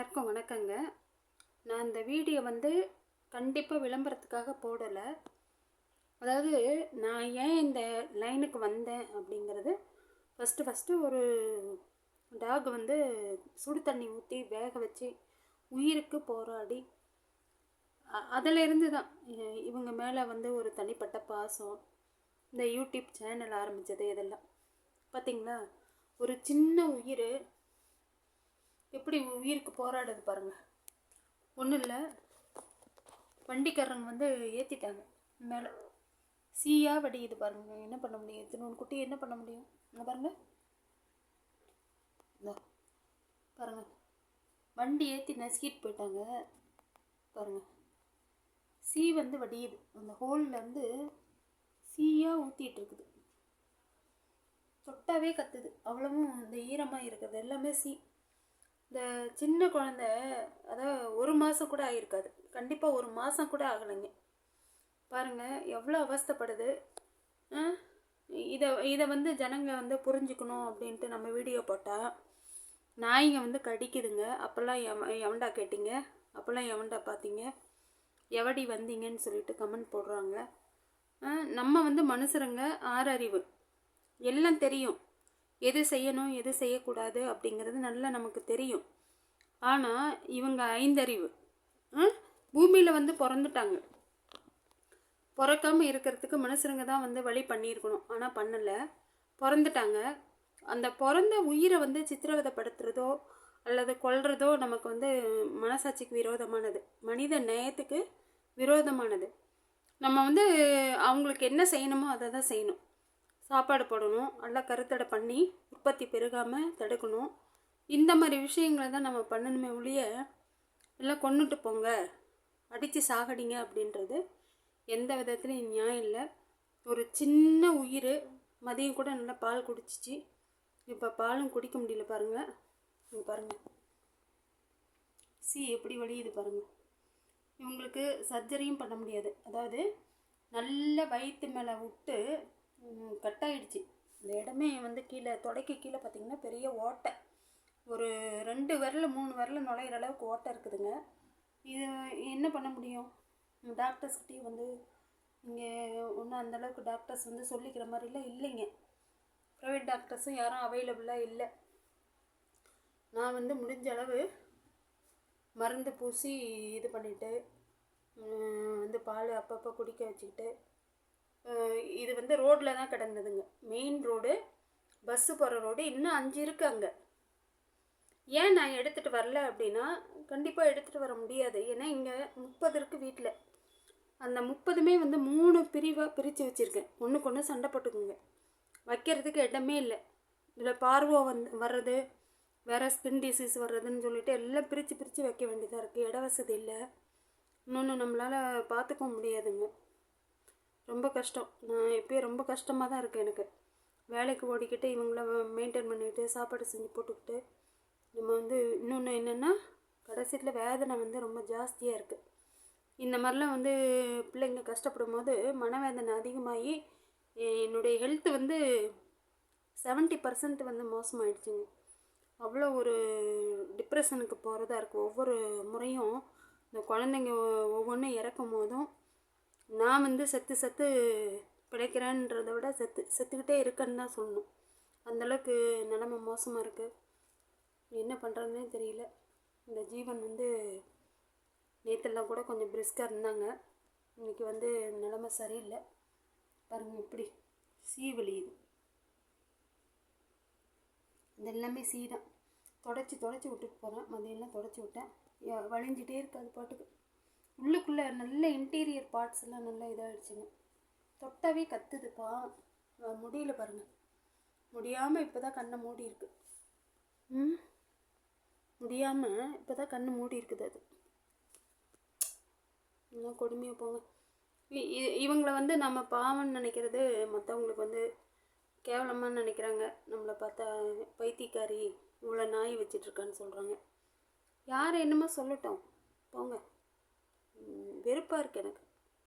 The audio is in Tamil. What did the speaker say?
எல்லாருக்கும் வணக்கங்க. நான் இந்த வீடியோ வந்து கண்டிப்பாக விளம்பரத்துக்காக போடலை. அதாவது நான் ஏன் இந்த லைனுக்கு வந்தேன் அப்படிங்கிறது ஃபஸ்ட்டு ஃபஸ்ட்டு ஒரு டாக் வந்து சுடு தண்ணி ஊற்றி வேக வச்சு உயிருக்கு போராடி அதிலிருந்து தான். இவங்க மேலே வந்து ஒரு தனிப்பட்ட பாசம் இந்த யூடியூப் சேனல் ஆரம்பித்தது இதெல்லாம். பார்த்திங்களா ஒரு சின்ன உயிர் எப்படி உயிருக்கு போராடுது பாருங்க. ஒன்றும் இல்லை. வண்டிக்காரங்க வந்து ஏற்றிட்டாங்க மேலே. சீயாக வடியுது பாருங்க. என்ன பண்ண முடியும்? இத்தனோட குட்டி என்ன பண்ண முடியும்? இங்கே பாருங்க. இந்தா. பாருங்க. வண்டி ஏற்றி நசுக்கிட்டு போயிட்டாங்க. பாருங்க. சீ வந்து வடியுது. அந்த ஹோல்ல சீயாக ஊற்றிட்டு இருக்குது. தொட்டாவே கத்துது. அவ்வளவும் இந்த ஈரமாக இருக்கிறது. எல்லாமே சீ. இந்த சின்ன குழந்த அதாவது ஒரு மாதம் கூட ஆகிருக்காது கண்டிப்பாக ஒரு மாதம் கூட ஆகலைங்க. பாருங்கள் எவ்வளோ அவஸ்தைப்படுது. இதை இதை வந்து ஜனங்க வந்து புரிஞ்சுக்கணும் அப்படின்ட்டு நம்ம வீடியோ போட்டால் நாய்ங்க வந்து கடிக்குதுங்க. அப்போல்லாம் எவ எவன்டா கேட்டிங்க? அப்போல்லாம் எவன்டா பார்த்தீங்க எவடி வந்தீங்கன்னு சொல்லிட்டு கமெண்ட் போடுறாங்க. நம்ம வந்து மனுஷருங்க ஆறறிவு. எல்லாம் தெரியும். எது செய்யணும் எது செய்யக்கூடாது அப்படிங்கிறது நல்லா நமக்கு தெரியும். ஆனால் இவங்க ஐந்தறிவு. பூமியில் வந்து பிறந்துட்டாங்க. பிறக்காமல் இருக்கிறதுக்கு மனுஷருங்க தான் வந்து வழி பண்ணியிருக்கணும். ஆனால் பண்ணலை. பிறந்துட்டாங்க. அந்த பிறந்த உயிரை வந்து சித்திரவதைப்படுத்துறதோ அல்லது கொல்றதோ நமக்கு வந்து மனசாட்சிக்கு விரோதமானது. மனித நேயத்துக்கு விரோதமானது. நம்ம வந்து அவங்களுக்கு என்ன செய்யணுமோ அதை தான் செய்யணும். சாப்பாடு போடணும் நல்லா கருத்தடை பண்ணி உற்பத்தி பெருகாமல் தடுக்கணும். இந்த மாதிரி விஷயங்களை தான் நம்ம பண்ணணுமே ஒழிய எல்லாம் கொண்டுட்டு போங்க. அடித்து சாகடிங்க அப்படின்றது எந்த விதத்துலையும் நியாயம் இல்லை. ஒரு சின்ன உயிர் மதியம் கூட நல்லா பால் குடிச்சிச்சு. இப்போ பாலும் குடிக்க முடியல பாருங்கள் இங்கே பாருங்கள் சி எப்படி வழியுது பாருங்கள் இவங்களுக்கு சர்ஜரியும் பண்ண முடியாது. அதாவது நல்ல வயிற்று மேலே விட்டு கட்டாயிடுச்சு இந்த இடமே வந்து கீழே தொடைக்கு கீழே பார்த்தீங்கன்னா பெரிய ஓட்டை. ஒரு ரெண்டு விரல் மூணு விரல் நுழையிற அளவுக்கு ஓட்டை இருக்குதுங்க. இது என்ன பண்ண முடியும்? டாக்டர்ஸ்கிட்டையும் வந்து இங்கே ஒன்றும் அந்தளவுக்கு டாக்டர்ஸ் வந்து சொல்லிக்கிற மாதிரிலாம் இல்லைங்க. ப்ரைவேட் டாக்டர்ஸும் யாரும் அவைலபிளாக இல்லை. நான் வந்து முடிஞ்ச அளவு மருந்து பூசி இது பண்ணிவிட்டு வந்து பால் அப்பப்போ குடிக்க வச்சுக்கிட்டு இது வந்து ரோட்டில் தான் கிடந்ததுங்க. மெயின் ரோடு பஸ்ஸு போகிற ரோடு இன்னும் அஞ்சு இருக்கு அங்கே. ஏன் நான் எடுத்துகிட்டு வரல அப்படின்னா கண்டிப்பாக எடுத்துகிட்டு வர முடியாது. ஏன்னா இங்கே முப்பது இருக்குது வீட்டில் அந்த முப்பதுமே வந்து மூணு பிரிவாக பிரித்து வச்சுருக்கேன். ஒன்றுக்கு ஒன்று சண்டை போட்டுக்குங்க. வைக்கிறதுக்கு இடமே இல்லை. இதில் பார்வை வந்து வர்றது வேறு ஸ்கின் டிசீஸ் வர்றதுன்னு சொல்லிட்டு எல்லாம் பிரித்து பிரித்து வைக்க வேண்டியதாக இருக்குது இட வசதி இல்லை. இன்னொன்று நம்மளால் பார்த்துக்க முடியாதுங்க. ரொம்ப கஷ்டம். நான் எப்பயும் ரொம்ப கஷ்டமாக தான் இருக்குது எனக்கு. வேலைக்கு ஓடிக்கிட்டு இவங்கள மெயின்டைன் பண்ணிக்கிட்டு சாப்பாடு செஞ்சு போட்டுக்கிட்டு நம்ம வந்து இன்னொன்று என்னென்னா கடைசியில் வேதனை வந்து ரொம்ப ஜாஸ்தியாக இருக்குது இந்த மாதிரிலாம் வந்து பிள்ளைங்க கஷ்டப்படும் போது மனவேதனை அதிகமாகி என்னுடைய ஹெல்த் வந்து 70% பர்சன்ட் வந்து மோசமாயிடுச்சுங்க. அவ்வளோ ஒரு டிப்ரெஷனுக்கு போகிறதா இருக்குது ஒவ்வொரு முறையும் இந்த குழந்தைங்க ஒவ்வொன்றும் இறக்கும் போதும் நான் வந்து செத்து செத்து பிழைக்கிறேன்றதை விட செத்து செத்துக்கிட்டே இருக்கேன்னு தான் சொல்லணும். அந்தளவுக்கு நிலமை மோசமாக இருக்குது என்ன பண்ணுறதுனே தெரியல. இந்த ஜீவன் வந்து நேற்றெல்லாம் கூட கொஞ்சம் பிரிஸ்காக இருந்தாங்க. இன்னைக்கு வந்து நிலமை சரியில்லை. பாருங்க இப்படி சீ வலியுது இது. எல்லாமே சீ தான். தொடச்சி தொடச்சி விட்டுட்டு போகிறேன் மதியம்லாம் தொடச்சி விட்டேன். வழிஞ்சிட்டே இருக்காது அது பாட்டுக்கு. உள்ளுக்குள்ளே நல்ல இன்டீரியர் பார்ட்ஸ் எல்லாம் நல்லா இதாகிடுச்சுங்க தொட்டாவே கத்துதுப்பா. முடியல பாருங்க. முடியாமல் இப்போ தான் கண்ணை மூடி இருக்கு. ம்? முடியாமல் இப்போ தான் கண்ணு மூடி இருக்குது அது. இன்னும் கொடுமையாக போங்க. இ- இ- இவங்களை வந்து நம்ம பாவம்னு நினைக்கிறது மற்றவங்களுக்கு வந்து கேவலமாக நினைக்கிறாங்க. நம்மளை பார்த்தா பைத்தியக்காரி இவ்வளோ நாய் வச்சிட்ருக்கான்னு சொல்கிறாங்க யார் என்னமோ சொல்லட்டும். போங்க. வெறுப்பாக இருக்குது எனக்கு.